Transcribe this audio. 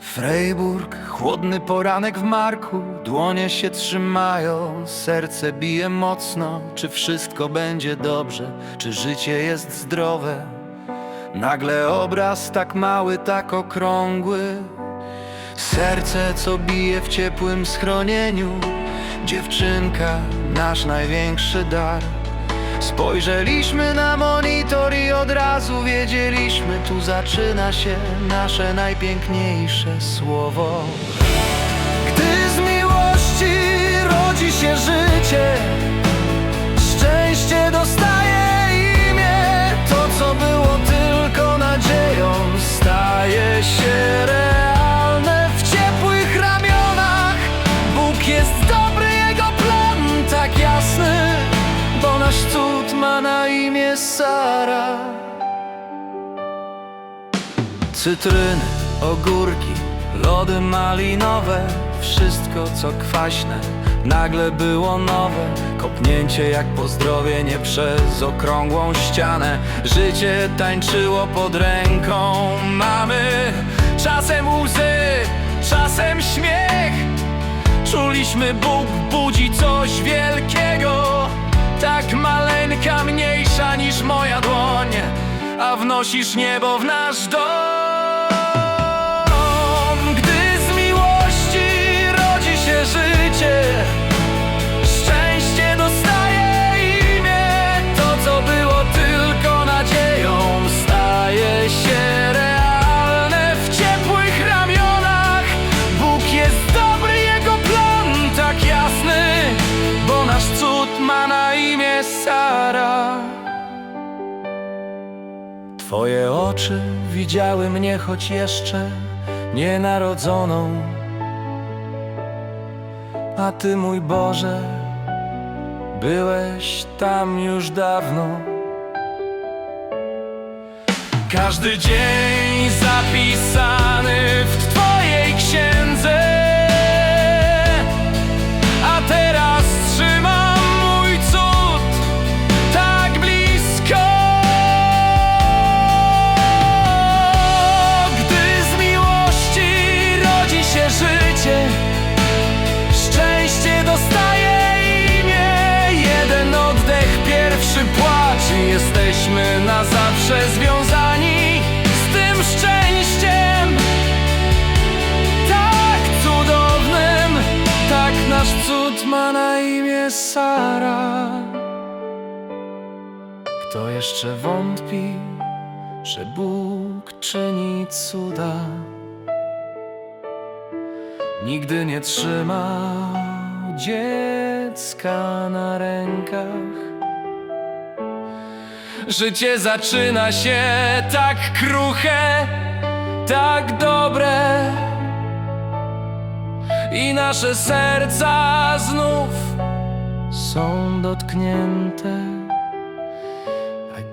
Freiburg, chłodny poranek w marku, dłonie się trzymają, serce bije mocno. Czy wszystko będzie dobrze, czy życie jest zdrowe? Nagle obraz tak mały, tak okrągły. Serce, co bije w ciepłym schronieniu. Dziewczynka, nasz największy dar. Spojrzeliśmy na monitor i od razu wiedzieliśmy, tu zaczyna się nasze najpiękniejsze słowo. Gdy z miłości rodzi się życie, szczęście dostaje imię. To, co było tylko nadzieją, staje się realne w ciepłych ramionach. Bóg jest dobry, nasz cud ma na imię Sara. Cytryny, ogórki, lody malinowe Wszystko co kwaśne nagle było nowe. Kopnięcie jak pozdrowienie przez okrągłą ścianę. Życie tańczyło pod ręką. Mamy Czasem łzy, czasem śmiech. Czuliśmy Bóg budzi coś wielkiego Tak maleńka, mniejsza niż moja dłoń. A wnosisz niebo w nasz dom Twoje oczy widziały mnie choć jeszcze nienarodzoną. A Ty mój Boże byłeś tam już dawno. Każdy dzień zapisany w Twojej pierwszy płacz Jesteśmy na zawsze związani z tym szczęściem. Tak cudownym Tak nasz cud ma na imię Sara. Kto jeszcze wątpi, że Bóg czyni cuda? Nigdy nie trzymał dziecka na rękach. Życie zaczyna się tak kruche, tak dobre. I nasze serca znów są dotknięte. I